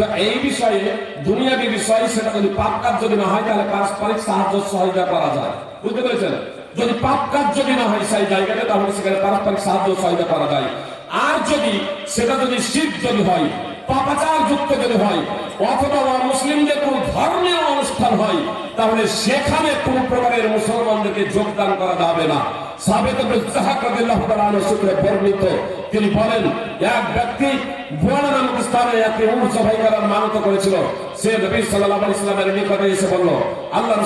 মানে এই বিষয়ে, দুনিয়াবী বিষয় সেটা যদি পাপ কাজ যদি না হয়, তাহলে পারস্পরিক সাহায্য সহযোগিতা করা যায়। বুঝতে পেরেছেন? যদি পাপ যদি না হয় সেই জায়গাতে, তাহলে সেখানে পারস্পরিক সাহায্য সহযোগিতা করা যায়। আর যদি সেটা যদি শিখ যদি হয় পাপাচার যুক্ত যদি হয়, অথবা মুসলিমদের কোন ধর্মীয় অনুষ্ঠান হয়, তাহলে সেখানে কোন প্রকারের মুসলমানদেরকে যোগদান করা যাবে না। বর্ণিত বলেন, এক ব্যক্তি স্থানে করার মানত করেছিল। সে আল্লাহ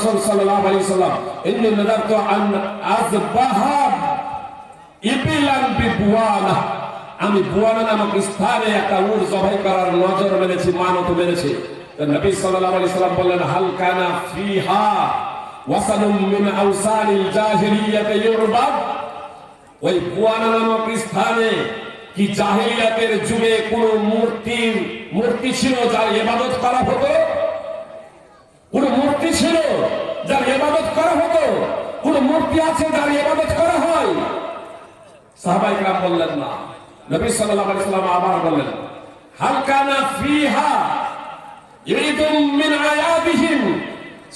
আমি বুয়ানা নামক স্থানে একটা উট জবাই করার নজর মেরেছি, মানত মেরেছি। নবী সাল্লাল্লাহু আলাইহি সাল্লাম বললেন হালকানা ফিহা ওয়াসালুম মিন আওসানিল জাহিলিয়াতে ইউরবাদ? ওই বুয়ানা নামক স্থানে কি জাহিলিয়াতের যুগে কোন মূর্তির মূর্তি ছিল যার ইবাদত করা হতো? কোন মূর্তি ছিল যার ইবাদত করা হতো? কোন মূর্তি আছে যার ইবাদত করা হয়? সাহাবাই বললেন, না। নবী সাল্লাল্লাহু আলাইহি সাল্লাম আবার বললেন, হাল কানা ফিহা ঈদুম মিন আয়াদিহিম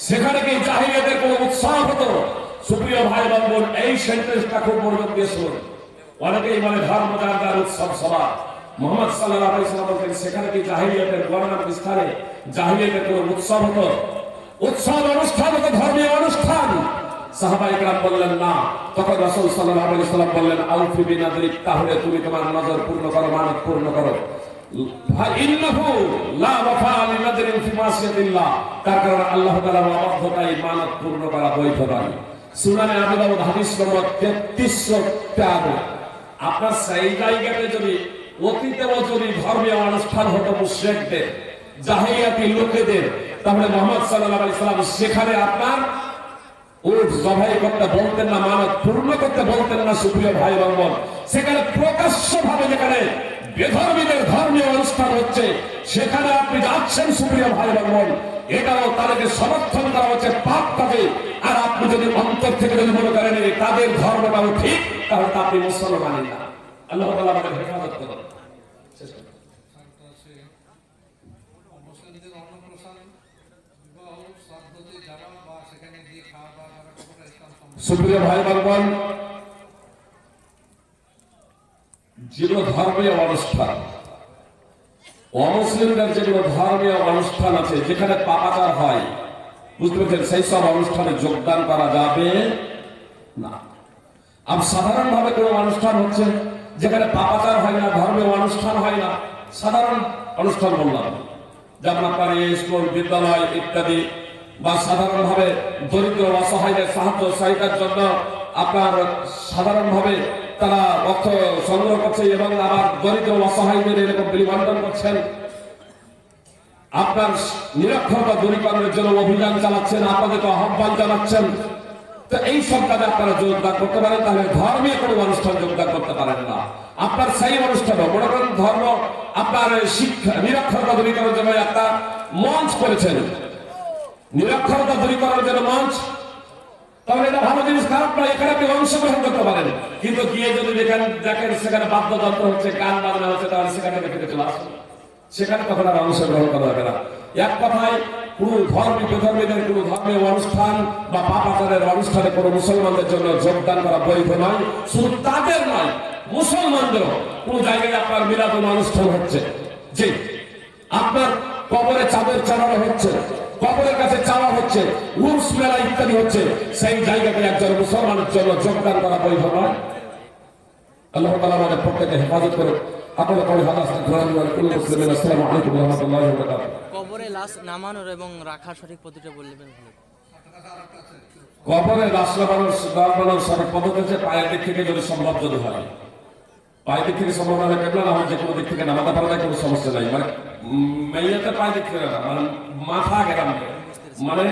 সেখানে কি জাহিলিয়াতের কোন উৎসব হতো? সুপ্রিয় ভাই বোন, এই সেন্টেন্সটা খুব মনোযোগ দিয়ে শুনুন। অনেকেই মানে ধর্ম যার উৎসব সভা। মোহাম্মদ সাল্লাল্লাহু আলাইহি সাল্লাম বলেন সেখানে কি জাহিলিয়াতের বর্ণনা স্থানে জাহিলিয়াতের কোনো উৎসব হতো? উৎসব অনুষ্ঠান হতো, ধর্মীয় অনুষ্ঠান। সাহাবাইকরাম বললেন, না। তখন রসুল সাল্লাহ আলী সাল্লাম বললেন, আউফি বিন আদরিক তাহলে তুমি তোমার নজর পূর্ণ করো, মানত পূর্ণ করো। তার কারণ আল্লাহ তালা অবাধ্যতায় মানত পূর্ণ করা বৈধ নয়। সুনানে হাদিস নম্বর তেত্রিশশো তেরো আপনার জায়গাতে যদি যদি ধর্মীয় অনুষ্ঠান হতো মুশ্রেকদের জাহিয়াতি লোকেদের, তাহলে মোহাম্মদ সাল্লাম সেখানে আপনার এবং সেখানে আপনি যাচ্ছেন, সুপ্রিয় ভাই এবং এটাও তাদেরকে সমর্থন করা হচ্ছে, পাপ কাজে আর আপনি যদি অন্তর থেকে মনে করেন তাদের ধর্মটাও ঠিক, তাহলে তা আল্লাহ তাআলা আমাদের হেফাজত করুন শেষ করুন। সন্ত্রাসী মুসলিমদের অন্নপ্রাশন বিবাহ শ্রাদ্ধতে যাওয়া বা সেখানে গিয়ে খাওয়া দাওয়া করা কতটা ইসলাম সম্মত সুপ্রিয় ভাই বাবন যেগুলো ধর্মীয় অনুষ্ঠান, অমুসলিমদের যেগুলো ধর্মীয় অনুষ্ঠান আছে, যেখানে পাপাচার হয়, বুঝতে পেরেছেন? সেই সব অনুষ্ঠানে যোগদান করা যাবে না। আর সাধারণভাবে কোনো অনুষ্ঠান হচ্ছে যেখানে পাপাচার হয় না, ধর্মীয় অনুষ্ঠান হয় না, সাধারণ অনুষ্ঠান বললাম। যেমন আপনার স্কুল, বিদ্যালয় ইত্যাদি বা সাধারণভাবে দরিদ্র অসহায়দের সাহায্য সহায়তার জন্য আপনার সাধারণভাবে তারা অর্থ সংগ্রহ করছে এবং আবার দরিদ্র অসহায়দের এরকম বিলিবন্টন করছেন। আপনার নিরক্ষরতা দূরীকরণের জন্য অভিযান চালাচ্ছেন, আপনাদেরকে আহ্বান জানাচ্ছেন। তো এই সব কাজে আপনারা যোগদান করতে পারেন, তাহলে ধর্মীয় কোনো অনুষ্ঠান যোগদান করতে পারেন না। আপনার সেই অনুষ্ঠানে মনে করেন ধর্ম আপনার শিক্ষা, নিরক্ষরতা দূরীকরণের জন্য একটা মঞ্চ করেছেন। নিরক্ষরতা দূরীকরণের জন্য মঞ্চ। তাহলে এটা ভালো জিনিস, খারাপ এখানে আপনি অংশগ্রহণ করতে পারেন। কিন্তু গিয়ে যদি দেখেন দেখেন সেখানে বাদ্যযন্ত্র হচ্ছে, গান বাজনা হচ্ছে, তাহলে সেখানে থেকে চলে আসুন। সেখানে তখন আর অংশগ্রহণ করা যাবে না। এক কথায়, কোন ধর্মী, বিধর্মীদের, কোন ধর্মীয় অনুষ্ঠান বা পাপাচারের অনুষ্ঠানে কোন মুসলমানদের জন্য যোগদান করা বৈধ নয়, শুধু তাদের নয় মুসলমানদের কোন জায়গায় আপনার মিলাদুল অনুষ্ঠান হচ্ছে। জি, আপনার কবরে চাঁদের চালানো হচ্ছে। হচ্ছে উর্স মেলা ইত্যাদি হচ্ছে। সেই জায়গাতে একজন মুসলমানের জন্য যোগদান করা বৈধ নয়। আল্লাহ তাআলা আমাদের প্রত্যেককে হেফাজত করে আপনারা কবি হাদাস গ্রহণ করে কুল্লু মুসলিমিন আসসালামু আলাইকুম ওয়া রাহমাতুল্লাহি ওয়া বারাকাতুহু। কবরে লাশ নামানোর এবং রাখার সঠিক পদ্ধতিটা বললেন কবরে লাশ নামানোর নামানোর সঠিক পদ্ধতি হচ্ছে পায়ের দিক থেকে যদি সম্ভব যদি হয়। পায়ের দিক থেকে সম্ভব হলে কেবলা না হয় যে কোনো দিক থেকে নামাতে পারা যায় কোনো সমস্যা নাই। মানে মেয়েতে পায়ের দিক থেকে না মানে মাথা নামবে মানে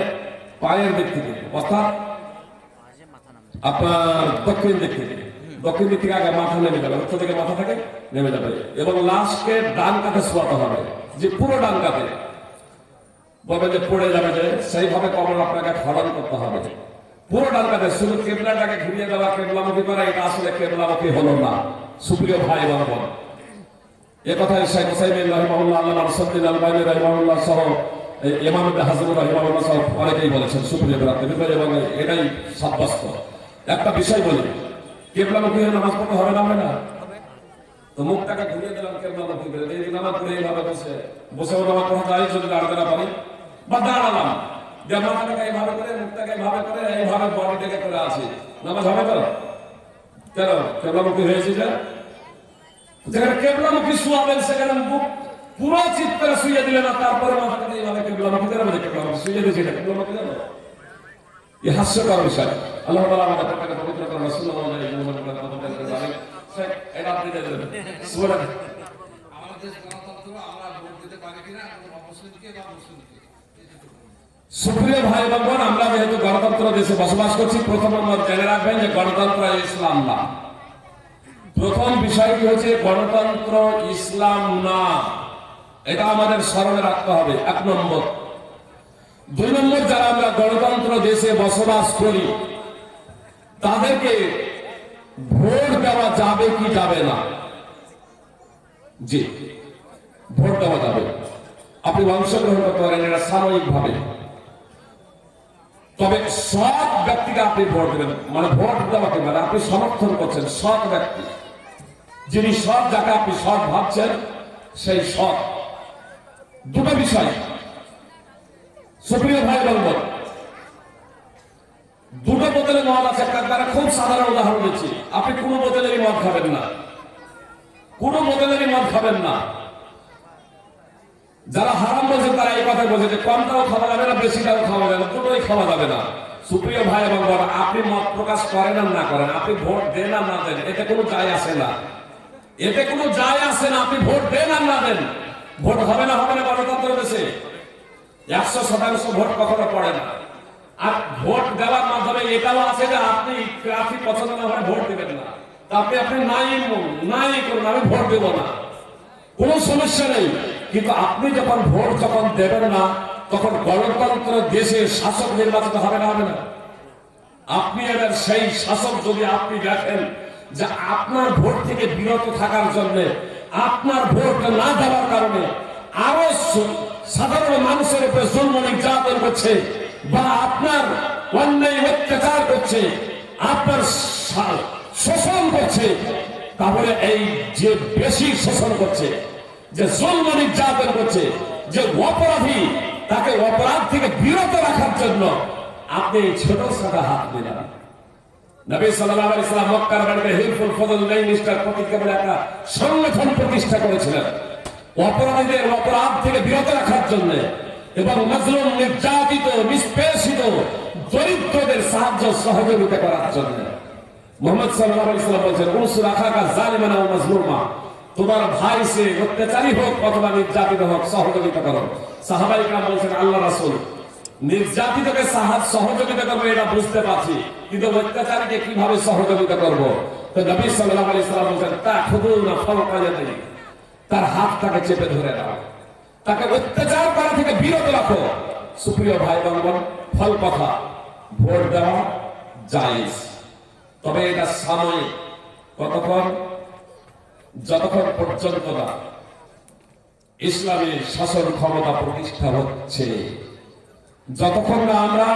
পায়ের দিক থেকে। অর্থাৎ আপনার দক্ষিণ দিক থেকে। দক্ষিণ দিক থেকে আগে মাথা নেমে যাবে। উত্তর থেকে মাথা থেকে, নেমে যাবে। এবং লাশকে ডান কাতে শোয়াতে হবে। যে পুরো ডান কাতে বলবে যে পড়ে যাবে যে, সেইভাবে কবর আপনাকে খনন করতে হবে। পুরো ডালকাতে শুধু কেবলাটাকে ঘুরিয়ে দেওয়া কেবলামুখী করা, এটা আসলে কেবলামুখী হলো না। সুপ্রিয় ভাই এবং বোন। এ কথায় শেখ হোসাইমিন রহিমাহুল্লাহ আল্লাহ রসদ্দিন আলবানী রহিমাহুল্লাহ সহ অনেকেই বলেছেন, সুপ্রিয় প্রার্থী এবং এটাই সাব্যস্ত। একটা বিষয় বলি কেবলামুখী নামাজ পড়তে হবে না হবে না? মুখটাকে ঘুরিয়ে দিলাম কেবলামুখী করে এই নামাজ হবে তো? কেন? কেবলামুখী হয়েছে যে? যেখানে কেবলামুখী শুয়াবেন সেখানে মুখ পুরো চিৎ করে শুয়ে দিলেন না, তারপরে করে বলে কেবলামুখী শুয়ে এই হাস্যকর বিষয়। আল্লাহ আমাদের প্রত্যেককে পবিত্র দিয়ে সুবহানাল্লাহ। আমাদের আমরা। সুপ্রিয় ভাই আমরা যেহেতু গণতন্ত্র দেশে বসবাস করছি, প্রথম নম্বর জেনে রাখবেন যে গণতন্ত্র ইসলাম না। প্রথম বিষয়টি হচ্ছে গণতন্ত্র ইসলাম না। এটা আমাদের স্মরণে রাখতে হবে। এক নম্বর। দুই নম্বর, যারা আমরা গণতন্ত্র দেশে বসবাস করি, তাদেরকে ভোট দেওয়া যাবে কি যাবে না? জি, ভোট দেওয়া যাবে। আপনি অংশগ্রহণ করতে পারেন, এটা সাময়িকভাবে। তবে সৎ ব্যক্তিকে আপনি ভোট দেবেন। মানে ভোট দেওয়াকে মানে আপনি সমর্থন করছেন সৎ ব্যক্তি। যিনি সৎ, যাকে আপনি সৎ ভাবছেন, সেই সৎ। দুটো বিষয়। সুপ্রিয় ভাই বলব দুটো বোতলে মদ আছে, তারা খুব সাধারণ উদাহরণ দিচ্ছি। আপনি কোনো বোতলেরই মদ খাবেন না। কোনো বোতলেরই মদ খাবেন না। যারা হারাম বলছে, তারা এই কথা বলছে যে কমটাও খাওয়া যাবে না, বেশিটাও খাওয়া যাবে না, দুটোই খাওয়া যাবে না। সুপ্রিয় ভাই এবং আপনি মত প্রকাশ করেন না করেন, আপনি ভোট দেন আর না দেন, এতে কোনো যায় আসে না। এতে কোনো যায় আসে না, আপনি ভোট দেন আর না দেন। ভোট হবে না হবে না গণতন্ত্র দেশে? একশো শতাংশ ভোট কখনো পড়ে না। আর ভোট দেওয়ার মাধ্যমে এটাও আছে যে আপনি প্রার্থী পছন্দ না হয় ভোট দেবেন না। আপনি আপনি নাই নাই করুন, আমি ভোট দেবো না। কোনো সমস্যা নেই। কিন্তু আপনি যখন ভোট যখন দেবেন না, তখন গণতন্ত্র দেশে শাসক নির্বাচিত হবে না হবে না। আপনি এবার সেই শাসক যদি আপনি দেখেন যে আপনার ভোট থেকে বিরত থাকার জন্য আপনার ভোট না দেওয়ার কারণে আরও সাধারণ মানুষের উপরে জন্ম নির্যাতন করছে বা আপনার অন্যায় অত্যাচার করছে, আপনার শোষণ করছে, তাহলে এই যে বেশি শোষণ করছে, যে জন্ম নির্যাতন করছে, যে অপরাধী, তাকে অপরাধ থেকে বিরত রাখার জন্য আপনি ছোট সাদা হাত দিলেন নবী সাল্লাল্লাহু আলাইহি সাল্লাম মক্কার বাড়িতে হিলফুল ফজল নাই, মিস্টার প্রতীক একটা সংগঠন প্রতিষ্ঠা করেছিলেন। অপরাধীদের অপরাধ থেকে বিরত রাখার জন্য এবং মজলুম, নির্যাতিত, নিষ্পেষিত, দরিদ্রদের সাহায্য সহযোগিতা করার জন্য। মোহাম্মদ সাল্লাল্লাহু আলাইহি সাল্লাম বলেছেন উনসুর আখাকা জালিমান ওয়া মাজলুমা, তোমার ভাই সে অত্যাচারী হোক অথবা নির্যাতিত হোক, সহযোগিতা করো। সাহাবাই কাম বলছেন, আল্লাহ রাসূল নির্যাতিতকে সহযোগিতা করব, এটা বুঝতে পারছি। কিন্তু অত্যাচারীকে কীভাবে সহযোগিতা করব? তো নবী সাল্লাল্লাহু আলাইহি সাল্লাম বলছেন, তা খুদুনা ফাওকা ইয়াদি তার হাতটাকে চেপে ধরে রাখো তাকে অত্যাচার করা থেকে বিরত রাখো। সুপ্রিয় ভাই বোন ফল কথা, ভোট দেওয়া জায়েজ। তবে এটা সাময়িক। কতক্ষণ? যতক্ষণ পর্যন্ত না। ইসলামী শাসন ক্ষমতা প্রতিষ্ঠা হচ্ছে। যতক্ষণ না আমরা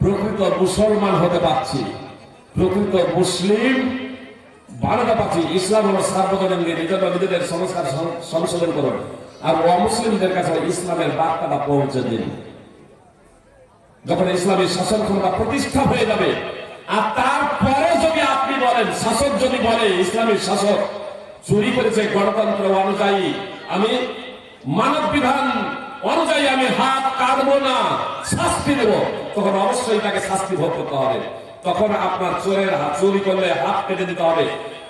প্রকৃত মুসলমান হতে পারছি, প্রকৃত মুসলিম বানাতে পারছি, ইসলাম হলো সার্বজনীন এজন্য নিজেদের সংস্কার সংশোধন করুন, আর অমুসলিমদের কাছে ইসলামের বার্তাটা পৌঁছে দিন। যখন ইসলামী শাসন ক্ষমতা প্রতিষ্ঠা হয়ে যাবে, আর তারপরে যদি আপনি বলেন, শাসক যদি বলে, ইসলামী শাসক চুরি করেছে গণতন্ত্র অনুযায়ী, আমি মানব বিধান অনুযায়ী আমি হাত না, শাস্তি দেব। তখন অবশ্যই তাকে শাস্তি ভোগ করতে হবে। তখন আপনার চোরের হাত চুরি করলে হাত কেটে দিতে হবে।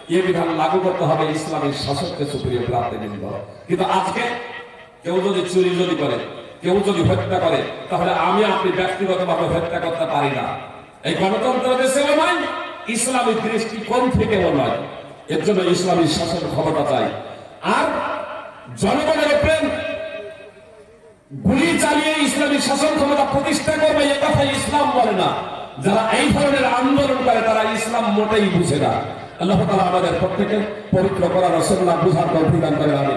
এ বিধান লাগু করতে হবে ইসলামী শাসককে সুপ্রিয় প্রাপ্তি কিন্তু আজকে কেউ যদি চুরি যদি করে, কেউ যদি হত্যা করে, তাহলে আমি আপনি ব্যক্তিগতভাবে হত্যা করতে পারি না। এই গণতন্ত্র দেশেও নয় ইসলামী দৃষ্টিকোণ থেকেও নয়। এর জন্য ইসলামী শাসন ক্ষমতা চাই। আর জনগণের শাসন ক্ষমতা প্রতিষ্ঠা করবে এ কথা ইসলাম বলে না। যারা এই ধরনের আন্দোলন করে তারা ইসলাম মোটেই বুঝে না। আল্লাহ তাআলা আমাদের প্রত্যেকে পবিত্র করার রসল্লাহ বুঝার তৌফিক করে বিষয়টা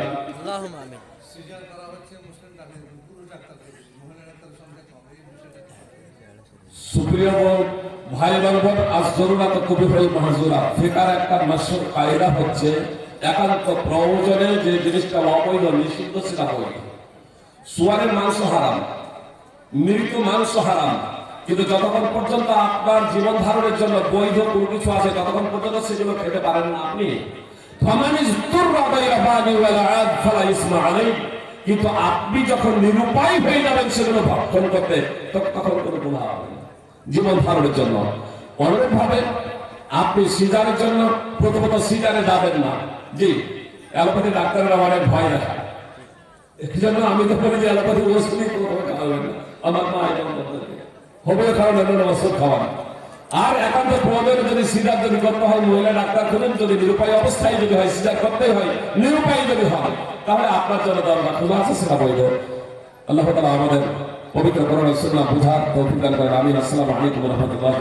সুপ্রিয় ভাই এবং আজ জরুরাত কবিফল মাহজুরা। ফিকার একটা মাসুর কায়দা হচ্ছে একান্ত প্রয়োজনে যে জিনিসটা অবৈধ নিষিদ্ধ সেটা বৈধ সুয়ারের মাংস হারাম। মৃত মাংস হারাম। কিন্তু যতক্ষণ পর্যন্ত আপনার জীবন ধারণের জন্য বৈধ কোনো কিছু আছে, ততক্ষণ পর্যন্ত সেগুলো খেতে পারেন না আপনি। কিন্তু আপনি যখন নিরুপায় হয়ে যাবেন সেগুলো ভক্ষণ করতে তখন কোনো গুণা হবে জীবন ধারণের জন্য। অনুরূপভাবে আপনি সিজারের জন্য প্রথমত সিজারে যাবেন না। জি, অ্যালোপ্যাথি ডাক্তারেরা অনেক ভয় দেখায় এই জন্য আমি তো বলি যে অ্যালোপ্যাথি ওষুধই কোনো না। আমার মা। খাওয়ান এবং ওষুধ খাওয়ান। আর একান্ত যদি যদি করতে হয়, মহিলা ডাক্তার যদি নিরুপায় অবস্থায় যদি হয়, সিজার করতে হয়, নিরুপায় যদি হয়, তাহলে আপনার জন্য দরকার খোঁজা আছে, সেটা বৈধ। আল্লাহ তালা আমাদের পবিত্র করোনা সুন্নাহ বুঝার তৌফিক দান করেন। আমিন। আসসালামু আলাইকুম রহমতুল্লাহ